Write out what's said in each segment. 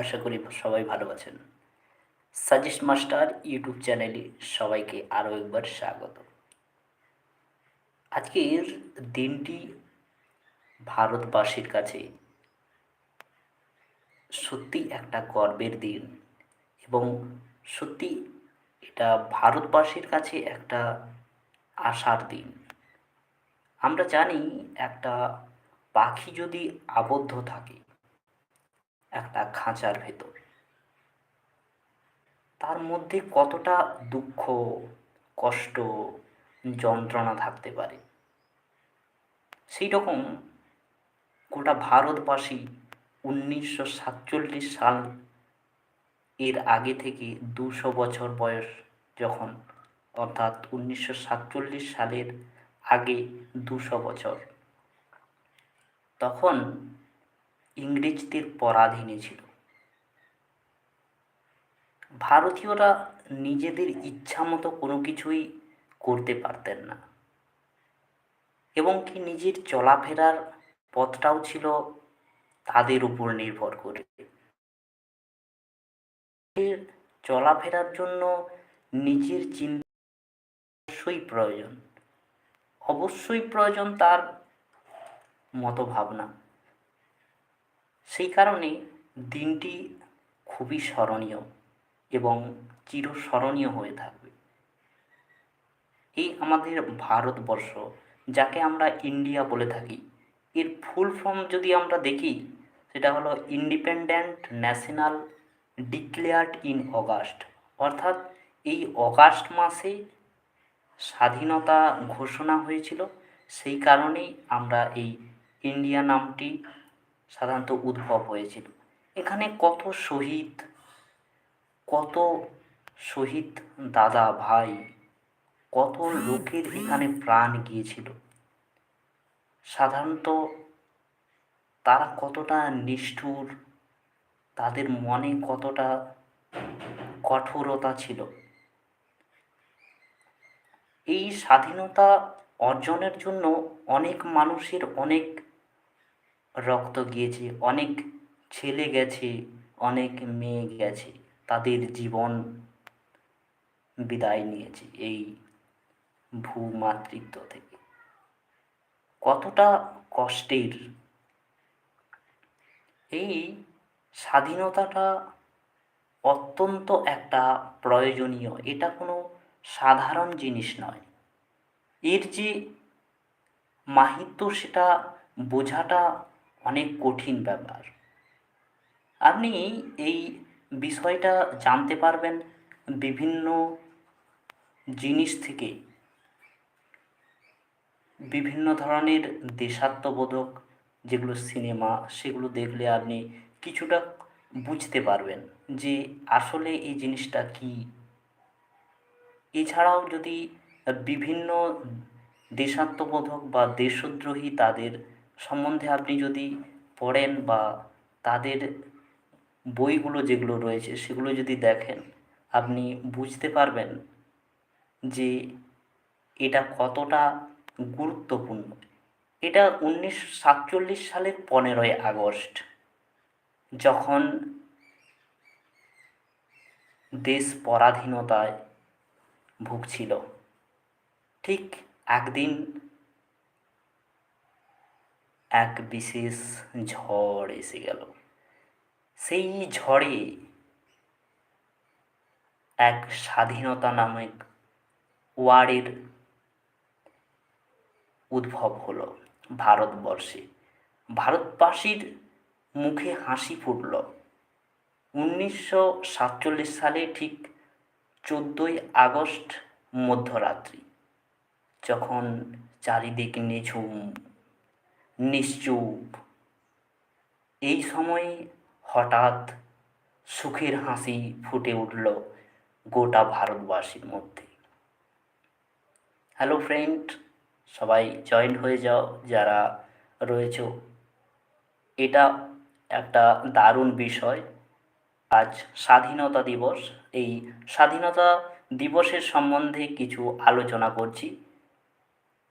আশা করি সবাই ভালো আছেন। সাজেস্ট মাস্টার ইউটিউব চ্যানেলে সবাইকে আরও একবার স্বাগত। আজকের দিনটি ভারতবাসীর কাছে সত্যি একটা গর্বের দিন এবং সত্যি এটা ভারতবাসীর কাছে একটা আশার দিন। আমরা জানি একটা পাখি যদি আবদ্ধ থাকে একটা খাঁচার ভেতর। তার মধ্যে কতটা দুঃখ, কষ্ট, যন্ত্রণা থাকতে পারে? সেই রকম গোটা ভারতবাসী উনিশশো সাতচল্লিশ সাল এর আগে থেকে দুশো বছর বয়স যখন, অর্থাৎ উনিশশো সাতচল্লিশ সালের আগে দুশো বছর, তখন ইংরেজদের পরাধীনে ছিল। ভারতীয়রা নিজেদের ইচ্ছা মতো কোনো কিছুই করতে পারতেন না। এবং কি নিজের চলাফেরার পথটাও ছিল তাদের উপর নির্ভর করে। চলাফেরার জন্য নিজের চিন্তা অবশ্যই প্রয়োজন। অবশ্যই প্রয়োজন তার মতভাবনা। সেই কারণে দিনটি খুবই স্মরণীয় এবং চিরস্মরণীয় হয়ে থাকবে। এই আমাদের ভারতবর্ষ, যাকে আমরা ইন্ডিয়া বলে থাকি, এর ফুল ফর্ম যদি আমরা দেখি, সেটা হলো independent national declared in August. অর্থাৎ এই অগাস্ট মাসে স্বাধীনতা ঘোষণা হয়েছিল, সেই কারণেই আমরা এই ইন্ডিয়া নামটি সাধারণত উদ্ভব হয়েছিল। এখানে কত শহীদ কত শহীদ দাদা ভাই, কত লোকের এখানে প্রাণ গিয়েছিল। সাধারণত তারা কতটা নিষ্ঠুর, তাদের মনে কতটা কঠোরতা ছিল। এই স্বাধীনতা অর্জনের জন্য অনেক মানুষের অনেক রক্ত গিয়েছে। অনেক ছেলে গেছে, অনেক মেয়ে গেছে। তাদের জীবন বিদায় নিয়েছে এই ভূমাতৃত্ব থেকে। কতটা কষ্টের। এই স্বাধীনতাটা অত্যন্ত একটা প্রয়োজনীয়। এটা কোনো সাধারণ জিনিস নয়। এর যে মাহিত্য, সেটা বোঝাটা অনেক কঠিন ব্যাপার। আপনি এই বিষয়টা জানতে পারবেন বিভিন্ন জিনিস থেকে। বিভিন্ন ধরনের দেশাত্মবোধক যেগুলো সিনেমা, সেগুলো দেখলে আপনি কিছুটা বুঝতে পারবেন যে আসলে এই জিনিসটা কী। এছাড়াও যদি বিভিন্ন দেশাত্মবোধক বা দেশদ্রোহী তাদের সম্বন্ধে আপনি যদি পড়েন বা তাদের বইগুলো যেগুলো রয়েছে সেগুলো যদি দেখেন, আপনি বুঝতে পারবেন যে এটা কতটা গুরুত্বপূর্ণ। এটা উনিশশো সাতচল্লিশ সালের পনেরোই আগস্ট, যখন দেশ পরাধীনতায় ভুগছিল। ঠিক একদিন এক বিশেষ ঝড় এসে গেল। সেই ঝড়ে এক স্বাধীনতা নামক ওয়ার্ডের উদ্ভব হলো ভারতবর্ষে। ভারতবাসীর মুখে হাসি ফুটল। উনিশশো সাতচল্লিশ সালে ঠিক চোদ্দোই আগস্ট মধ্যরাত্রি, যখন চারিদিক নিঝুম নিশ্চুপ। এই সময়ে হঠাৎ সুখের হাসি ফুটে উঠল গোটা ভারতবাসীর মধ্যে। হ্যালো ফ্রেন্ড সবাই জয়েন হয়ে যাও যারা রয়েছে। এটা একটা দারুণ বিষয়। আজ স্বাধীনতা দিবস। এই স্বাধীনতা দিবসের সম্বন্ধে কিছু আলোচনা করছি।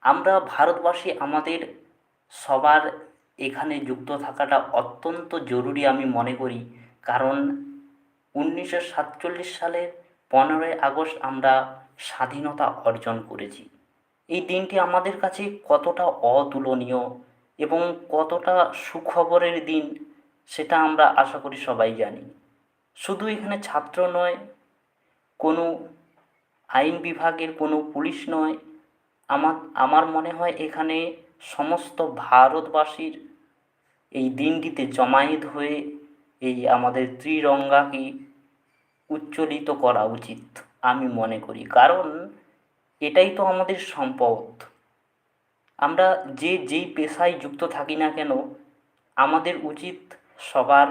আমরা ভারতবাসী আমাদের সবার এখানে যুক্ত থাকাটা অত্যন্ত জরুরি আমি মনে করি। কারণ উনিশশো সাতচল্লিশ সালের পনেরোই আগস্ট আমরা স্বাধীনতা অর্জন করেছি। এই দিনটি আমাদের কাছে কতটা অতুলনীয় এবং কতটা সুখবরের দিন সেটা আমরা আশা করি সবাই জানি। শুধু এখানে ছাত্র নয়, কোনো আইন বিভাগের কোনো পুলিশ নয় আমার আমার মনে হয় এখানে সমস্ত ভারতবাসীর এই দিনটিতে জমায়েত হয়ে এই আমাদের ত্রিরঙ্গাকে উজ্জ্বলিত করা উচিত, আমি মনে করি। কারণ এটাই তো আমাদের সম্পদ। আমরা যে, যেই পেশায় যুক্ত থাকি না কেন, আমাদের উচিত সবার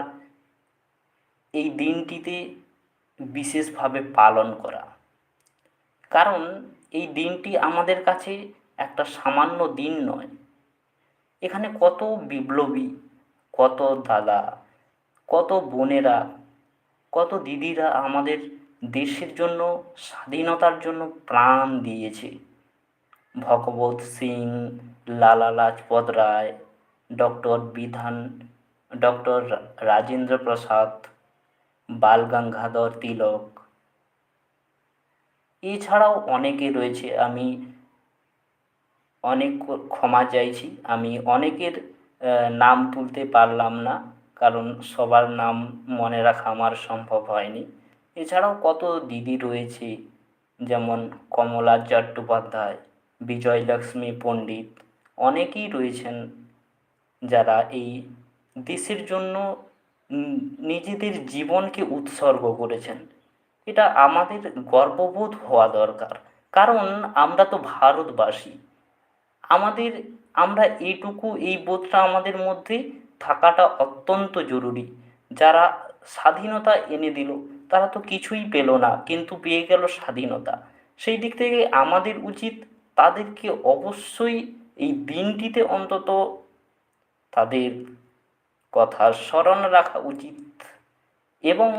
এই দিনটিতে বিশেষভাবে পালন করা। কারণ এই দিনটি আমাদের কাছে একটা সামান্য দিন নয়। এখানে কত বিপ্লবী, কত দাদা, কত বোনেরা, কত দিদিরা আমাদের দেশের জন্য, স্বাধীনতার জন্য প্রাণ দিয়েছে। ভগবত সিং, লালা লাজপত রায়, ডক্টর বিধান, ডক্টর রাজেন্দ্র প্রসাদ, বাল গঙ্গাধর তিলক এছাড়াও অনেকে রয়েছে, আমি অনেক ক্ষমা চাইছি। আমি অনেকের নাম তুলতে পারলাম না, কারণ সবার নাম মনে রাখা আমার সম্ভব হয়নি। এছাড়াও কত দিদি রয়েছে, যেমন কমলা চট্টোপাধ্যায় বিজয়লক্ষ্মী পণ্ডিত, অনেকেই রয়েছেন যারা এই দেশের জন্য নিজেদের জীবনকে উৎসর্গ করেছেন। এটা আমাদের গর্ববোধ হওয়া দরকার। কারণ আমরা তো ভারতবাসী। আমাদের, আমরা এইটুকু, এই বোধটা আমাদের মধ্যে থাকাটা অত্যন্ত জরুরি। যারা স্বাধীনতা এনে দিল, তারা তো কিছুই পেল না, কিন্তু পেয়ে গেল স্বাধীনতা। সেই দিক থেকে আমাদের উচিত তাদেরকে অবশ্যই এই দিনটিতে অন্তত তাদের কথা স্মরণ রাখা উচিত। এবং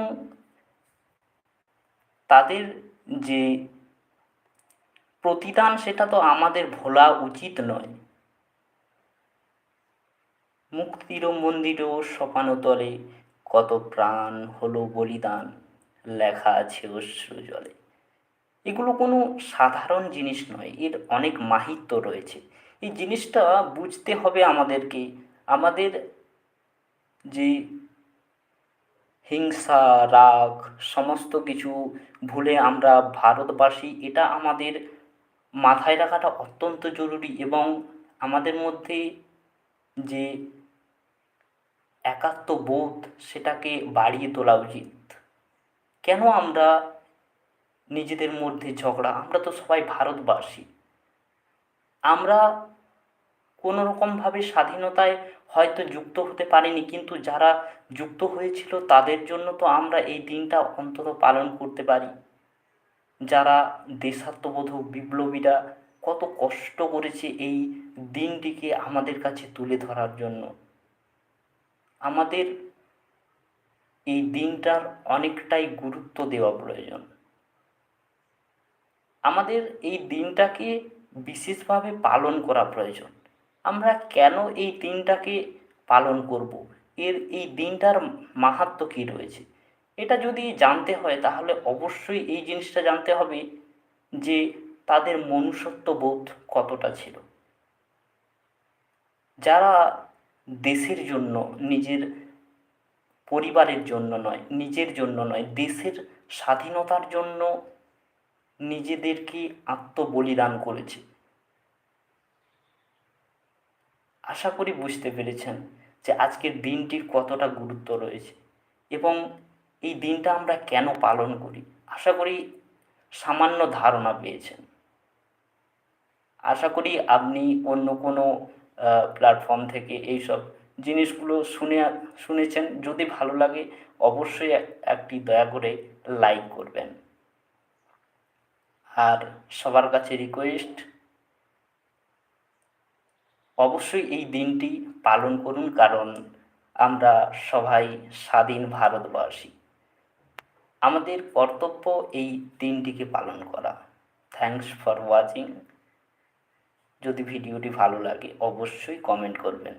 তাদের যে প্রতিদান সেটা তো আমাদের ভোলা উচিত নয়। মুক্তির মন্দির সপানতলে কত প্রাণ হলো বলিদান লেখা আছে অশ্রু জলে। এগুলো কোনো সাধারণ জিনিস নয়, এর অনেক মাহিত্য রয়েছে। এই জিনিসটা বুঝতে হবে আমাদেরকে। আমাদের যে হিংসা, রাগ, সমস্ত কিছু ভুলে আমরা ভারতবাসী, এটা আমাদের মাথায় রাখাটা অত্যন্ত জরুরি এবং আমাদের মধ্যে যে একাত্মবোধ, সেটাকে বাড়িয়ে তোলা উচিত। কেন আমরা নিজেদের মধ্যে ঝগড়া? আমরা তো সবাই ভারতবাসী। আমরা কোনো রকমভাবে স্বাধীনতায় হয়তো যুক্ত হতে পারিনি, কিন্তু যারা যুক্ত হয়েছিল তাদের জন্য তো আমরা এই দিনটা অন্তত পালন করতে পারি। যারা দেশাত্মবোধক বিপ্লবীরা কত কষ্ট করেছে এই দিনটিকে আমাদের কাছে তুলে ধরার জন্য। আমাদের এই দিনটার অনেকটাই গুরুত্ব দেওয়া প্রয়োজন। আমাদের এই দিনটাকে বিশেষভাবে পালন করা প্রয়োজন। আমরা কেন এই দিনটাকে পালন করব? এর এই দিনটার মাহাত্ম কী রয়েছে? এটা যদি জানতে হয়, তাহলে অবশ্যই এই জিনিসটা জানতে হবে যে তাদের মনুষ্যত্ববোধ কতটা ছিল। যারা দেশের জন্য, নিজের পরিবারের জন্য নয়, নিজের জন্য নয়, দেশের স্বাধীনতার জন্য নিজেদেরকে আত্মবলিদান করেছে। আশা করি বুঝতে পেরেছেন যে আজকের দিনটির কতটা গুরুত্ব রয়েছে এবং এই দিনটা আমরা কেন পালন করি। আশা করি সামান্য ধারণা পেয়েছেন। আশা করি আপনি অন্য কোনো প্ল্যাটফর্ম থেকে এইসব জিনিসগুলো শুনে, শুনেছেন। যদি ভালো লাগে অবশ্যই একটি দয়া করে লাইক করবেন। আর সবার কাছে রিকোয়েস্ট অবশ্যই এই দিনটি পালন করুন, কারণ আমরা সবাই স্বাধীন ভারতবাসী। আমাদের কর্তব্য এই দিনটিকে পালন করা। থ্যাংকস ফর ওয়াচিং যদি ভিডিওটি ভালো লাগে, অবশ্যই কমেন্ট করবেন।